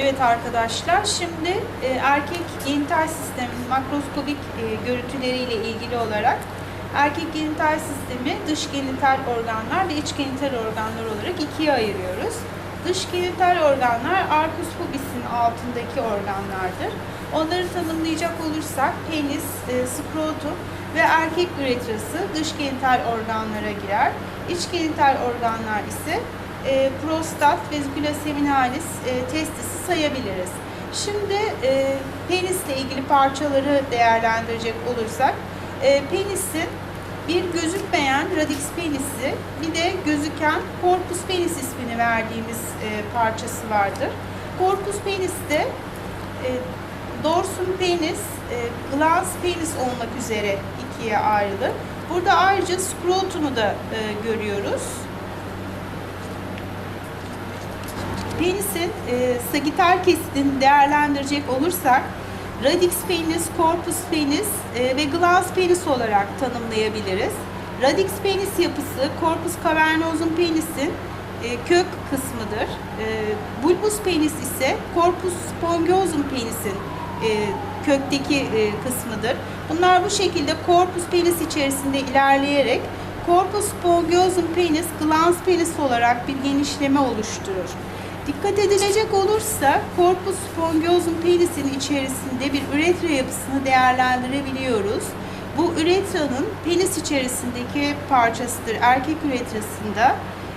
Evet arkadaşlar şimdi e, erkek genital sistemin makroskobik e, görüntüleriyle ilgili olarak erkek genital sistemi dış genital organlar ve iç genital organlar olarak ikiye ayırıyoruz. Dış genital organlar arkus pubis'in altındaki organlardır. Onları tanımlayacak olursak penis, e, skrotum ve erkek üretrası dış genital organlara girer. İç genital organlar ise e, prostat, vezikula seminalis, e, testisi sayabiliriz. Şimdi e, penisle ilgili parçaları değerlendirecek olursak, e, penisin bir gözükmeyen radix penisi, bir de gözüken corpus penis ismini verdiğimiz e, parçası vardır. Corpus peniste e, dorsum penis, e, glans penis olmak üzere ikiye ayrılır. Burada ayrıca skrotumu da e, görüyoruz. Penisin e, sagital kesidini değerlendirecek olursak radix penis, corpus penis e, ve glans penis olarak tanımlayabiliriz. Radix penis yapısı corpus cavernosum penisin e, kök kısmıdır. E, bulbus penis ise corpus spongiosum penisin e, kökteki e, kısmıdır. Bunlar bu şekilde corpus penis içerisinde ilerleyerek corpus spongiosum penis glans penis olarak bir genişleme oluşturur. Dikkat edilecek olursa corpus spongiosum penisin içerisinde bir üretra yapısını değerlendirebiliyoruz. Bu üretranın penis içerisindeki parçasıdır. Erkek üretrasında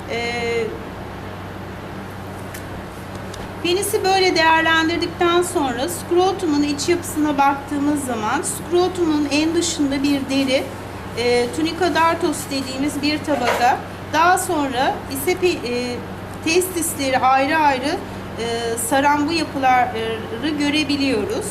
ee, Penisi böyle değerlendirdikten sonra skrotumun iç yapısına baktığımız zaman skrotumun en dışında bir deri, e, tunica dartos dediğimiz bir tabaka, daha sonra ise e, testisleri ayrı ayrı e, saran bu yapıları görebiliyoruz.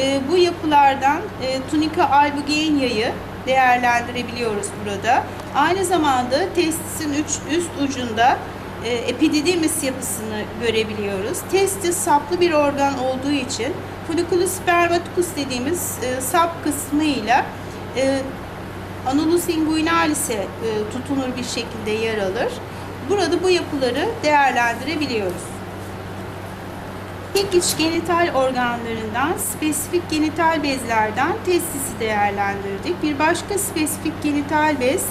E, bu yapılardan e, tunica albugenia'yı değerlendirebiliyoruz burada. Aynı zamanda testisin üç, üst ucunda e, epididymis yapısını görebiliyoruz. Testis saplı bir organ olduğu için folliculus spermaticus dediğimiz e, sap kısmıyla e, anulus inguinalis'e e, tutunur bir şekilde yer alır. Burada bu yapıları değerlendirebiliyoruz. İlk iç genital organlarından spesifik genital bezlerden testisi değerlendirdik. Bir başka spesifik genital bez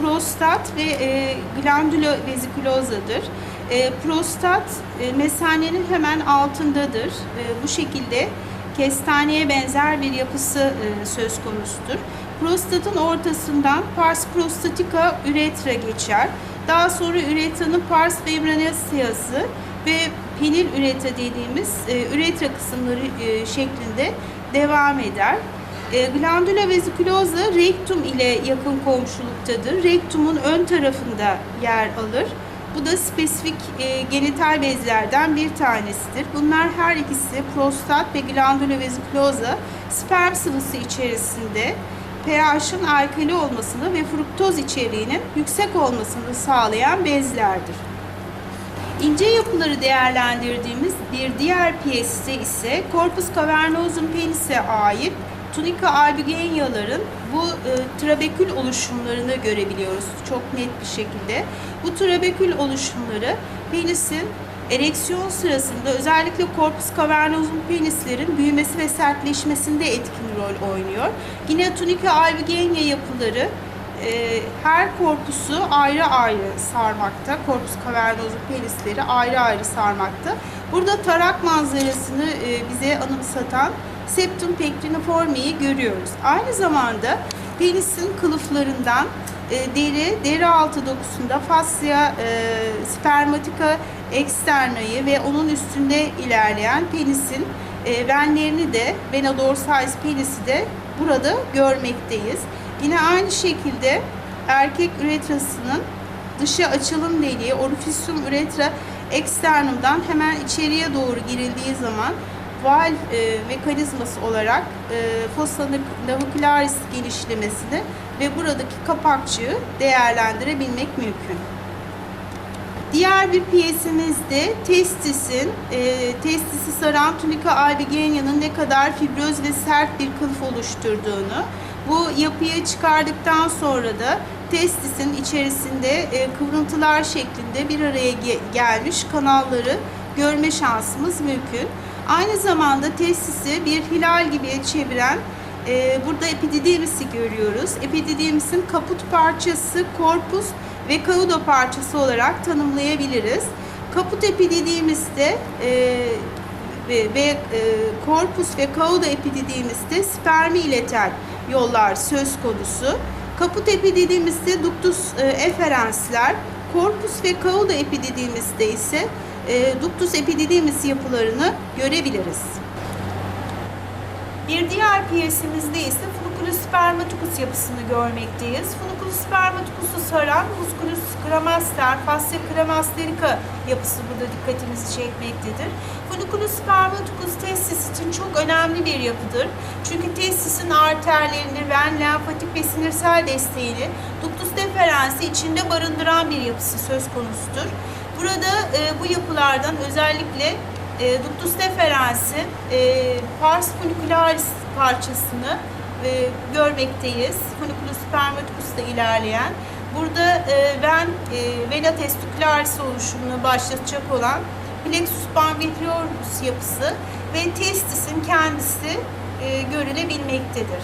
prostat ve e, glandula vesikulozadır. E, prostat e, mesanenin hemen altındadır. E, bu şekilde kestaneye benzer bir yapısı e, söz konusudur. Prostatın ortasından pars prostatica üretra geçer. Daha sonra üretranın pars membranaceası ve penil üretra dediğimiz e, üretra kısımları e, şeklinde devam eder. E, glandula vesikuloza rektum ile yakın komşuluktadır. Rektumun ön tarafında yer alır. Bu da spesifik e, genital bezlerden bir tanesidir. Bunlar her ikisi prostat ve glandula vesikuloza sperm sıvısı içerisinde pH'ın alkali olmasını ve fruktoz içeriğinin yüksek olmasını sağlayan bezlerdir. İnce yapıları değerlendirdiğimiz bir diğer piyeste ise corpus cavernosum penis'e ait tunica albugenia'ların bu e, trabekül oluşumlarını görebiliyoruz çok net bir şekilde. Bu trabekül oluşumları penisin ereksiyon sırasında özellikle corpus cavernosum penislerin büyümesi ve sertleşmesinde etkin rol oynuyor. Yine tunica albugenia yapıları e, her korpusu ayrı ayrı sarmakta. Corpus cavernosum penisleri ayrı ayrı sarmakta. Burada tarak manzarasını e, bize anımsatan septum pectiniforme'yi görüyoruz. Aynı zamanda penisin kılıflarından e, deri, deri altı dokusunda fascia e, spermatica externa'yı ve onun üstünde ilerleyen penisin e, venlerini de vena dorsalis penisi de burada görmekteyiz. Yine aynı şekilde erkek üretrasının dışı açılım deliği orificium uretra externum'dan hemen içeriye doğru girildiği zaman valv e, mekanizması olarak e, fossa navicularis genişlemesini ve buradaki kapakçığı değerlendirebilmek mümkün. Diğer bir piyesimiz de testisin, e, testisi saran tunica albigenia'nın ne kadar fibröz ve sert bir kılıf oluşturduğunu, bu yapıyı çıkardıktan sonra da testisin içerisinde e, kıvrıntılar şeklinde bir araya ge- gelmiş kanalları görme şansımız mümkün. Aynı zamanda testisi bir hilal gibi çeviren e, burada epididimisi görüyoruz. Epididimisin kaput parçası, korpus ve kauda parçası olarak tanımlayabiliriz. Kaput epididimiste e, ve, e, korpus ve kauda epididimiste spermi ileten yollar söz konusu. Kaput epididimiste ductus e, efferensler, korpus ve kauda epididimiste ise e, ductus epididymis yapılarını görebiliriz. Bir diğer piyesimizde ise Funuculus spermaticus yapısını görmekteyiz. Funuculus spermaticus'u saran Musculus cremaster, Fascia cremasterica yapısı burada dikkatimizi çekmektedir. Funuculus spermaticus testis için çok önemli bir yapıdır. Çünkü testisin arterlerini, ven, lenfatik ve sinirsel desteğini ductus deferensi içinde barındıran bir yapısı söz konusudur. Burada e, bu yapılardan özellikle e, ductus deferensin e, pars funicularis parçasını e, görmekteyiz. Funiculus spermaticus'ta ilerleyen. Burada e, ven, e, vena testicularis oluşumunu başlatacak olan plexus panvitriosus yapısı ve testisin kendisi e, görülebilmektedir.